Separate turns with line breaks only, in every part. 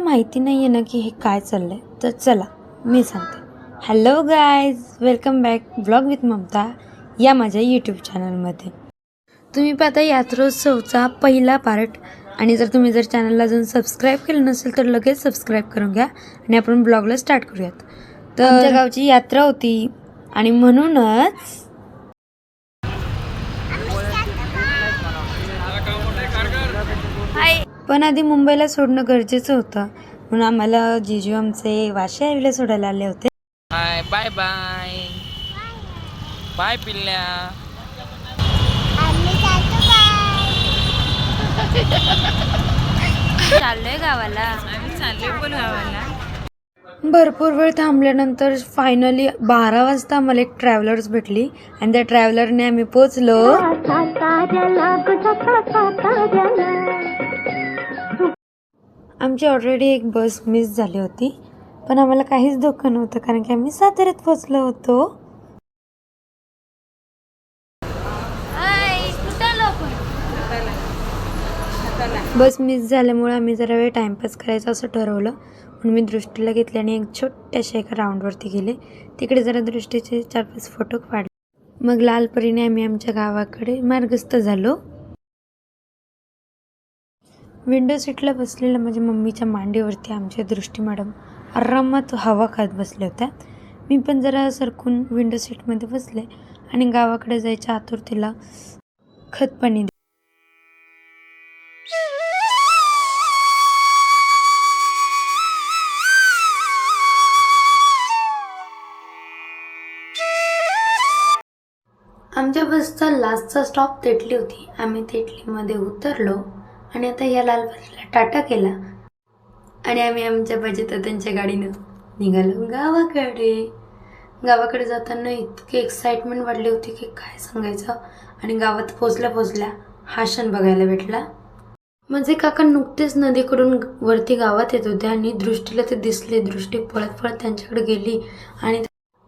माहिती नाही आहे ना की हे काय चाललं आहे तर चला मी सांगते. Hello guys welcome back blog with Mamta या माझ्या यूट्यूब चॅनलमध्ये तुम्ही पाहता यात्रोत्सवचा पहिला पार्ट आणि जर तुम्ही जर चॅनलला अजून सबस्क्राईब केलं नसेल तर लगेच सबस्क्राईब करून घ्या आणि आपण ब्लॉगला स्टार्ट करूयात. तर गावची यात्रा होती आणि म्हणूनच पण आधी मुंबईला सोडणं गरजेचं होतं. म्हणून आम्हाला जिजू आमचे वाशी आईला सोडायला आले होते.
Hi bye bye. बाय पिल्ल्या.
चाललोय गावाला.
आम्ही चाललोय पण गावाला.
भरपूर वेळ थांबल्यानंतर फायनली बारा वाजता आम्हाला एक ट्रॅव्हलर्स भेटली. आणि त्या ट्रॅव्हलरने आम्ही पोचलो आमची ऑलरेडी एक बस मिस झाली होती. पण आम्हाला काहीच धोका नव्हतं कारण की आम्ही साताऱ्यात पोचलो होतो. बस मिस झाल्यामुळे आम्ही जरा वेळ टाइमपास करायचा असं ठरवलं. म्हणून मी दृष्टीला घेतले आणि एक छोट्याशा एका राऊंडवरती गेले. तिकडे जरा दृष्टीचे चार पाच फोटो काढले. मग लालपरीने आम्ही आमच्या गावाकडे मार्गस्थ झालो. विंडो सीटला बसलेल्या माझ्या मम्मीच्या मांडीवरती आमच्या दृष्टी मॅडम आरामात हवा खात बसल्या होत्या. मी पण जरा सरकून विंडो सीटमध्ये बसले आणि गावाकडे जायच्या आतुरतेला खतपाणी आमच्या बसचा लास्टचा स्टॉप तेटली होती. आम्ही तेटलीमध्ये उतरलो. आणि आता या लालबागला टाटा केला. आणि आम्ही आमच्या त्यांच्या गाडीनं निघालो गावाकडे. गावाकडे जाताना इतकी एक्साइटमेंट वाढली होती की काय सांगायचं. आणि गावात पोचल्या पोचल्या हा क्षण बघायला भेटला. माझे काका नुकतेच नदीकडून वरती गावात येत होते आणि दृष्टीला ते दिसले दृष्टी पळत पळत त्यांच्याकडे गेली. आणि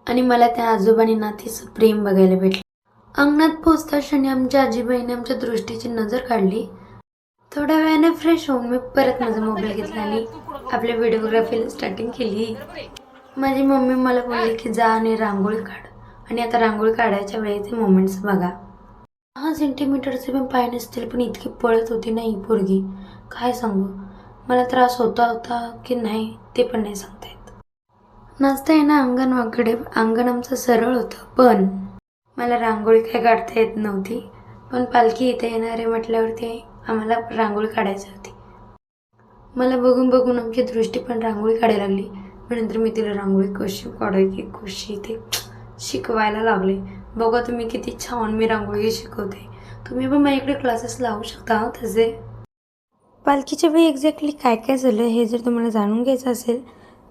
आणि मला त्या आजोबांनी नातीचं प्रेम बघायला भेटलं. अंगणात पोचता क्षणी आमच्या आजीबाईने आमच्या दृष्टीची नजर काढली. थोड्या वेळाने फ्रेश होऊन मी परत माझा मोबाईल घेतला आणि आपल्या व्हिडिओग्राफीला स्टार्टिंग केली. माझी मम्मी मला बोलली की जा आणि रांगोळी काढ. आणि आता रांगोळी काढायच्या वेळेचे मोमेंट्स बघा. दहा सेंटीमीटरचे पण पाय नसतील पण इतकी पळत होती नाही पोरगी. काय सांगू? मला त्रास होता होता की नाही ते पण नाही सांगता येत. नाचता येणं अंगणवाकडे अंगण आमचं सरळ होतं पण मला रांगोळी काय काढता येत नव्हती. पण पालखी इथे येणारे म्हटल्यावरती आम्हाला रांगोळी काढायची होती. मला बघून बघून आमची दृष्टी पण रांगोळी काढायला लागली. नंतर मी तिला रांगोळी कशी काढायची कशी ते शिकवायला लागले. बघा तुम्ही किती छान मी रांगोळी शिकवते. तुम्ही पण माझ्याकडे क्लासेस लावू शकता तसे. पालखीच्या वेळी एक्झॅक्टली काय काय झालं हे जर तुम्हाला जाणून घ्यायचं असेल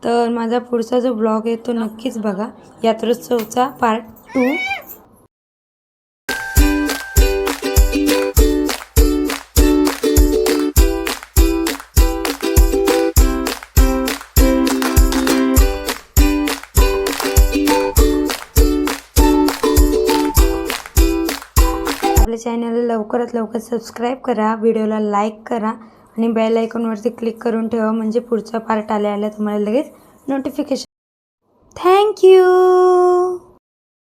तर माझा पुढचा जो ब्लॉग आहे तो नक्कीच बघा. यात्रोत्सवचा पार्ट टू चॅनलला लवकरात लवकर सबस्क्राईब करा व्हिडिओला लाईक करा आणि बेल आयकॉनवरती क्लिक करून ठेवा म्हणजे पुढचा पार्ट आल्या आल्या तुम्हाला लगेच नोटिफिकेशन थँक्यू